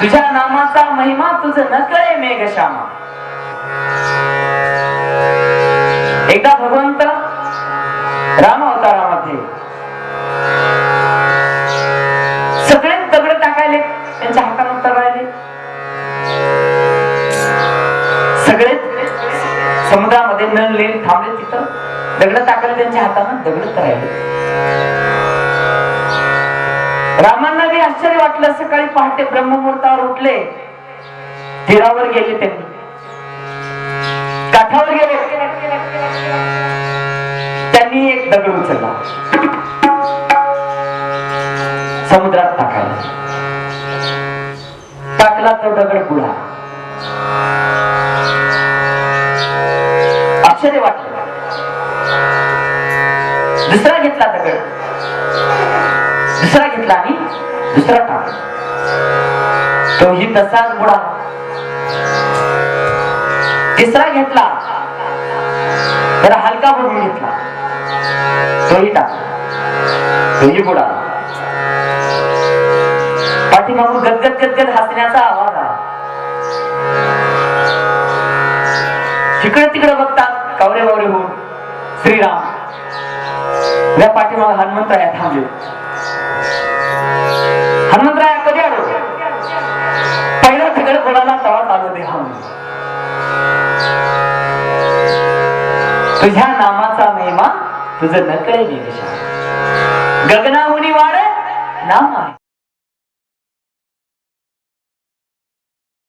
तुझ्या नामाचा महिमा तुझं न कळे मेघश्यामा. एकदा भगवंत राम अवतारामध्ये सगळे दगड टाकायले त्यांच्या हातानं उत्तर राहिले सगळे समुद्रामध्ये नळले थांबले तिथं. दगड टाकायला त्यांच्या हातानं दगड राहिले रामांना बी आश्चर्य वाटलं. सकाळी पहाटे ब्रह्ममुहूर्तावर उठले. तीरावर गेले त्यांनी. काठावर गेले. त्यांनी एक दगड उचलला. समुद्रात टाकायला. टाकला तो दगड बुडा आश्चर्य वाटलं. दुसरा घेतला दगड. दुसरा घेतला आणि दुसरा टाकला तोही तसाच बुडाला तिसरा घेतला. तर हलका बनवून घेतला. तोही टाकला तोही बुडाला पाठीमागून गदगद गदगद हसण्याचा आवाज आला तिकडे तिकडे बघतात कावरे बावरे होऊन. श्रीराम. या पाठीमाग आहे थांबले. तुझ्या नामाचा महिमा तुझं नकळे निदेशा गगनाहुनी वाढ नाम आहे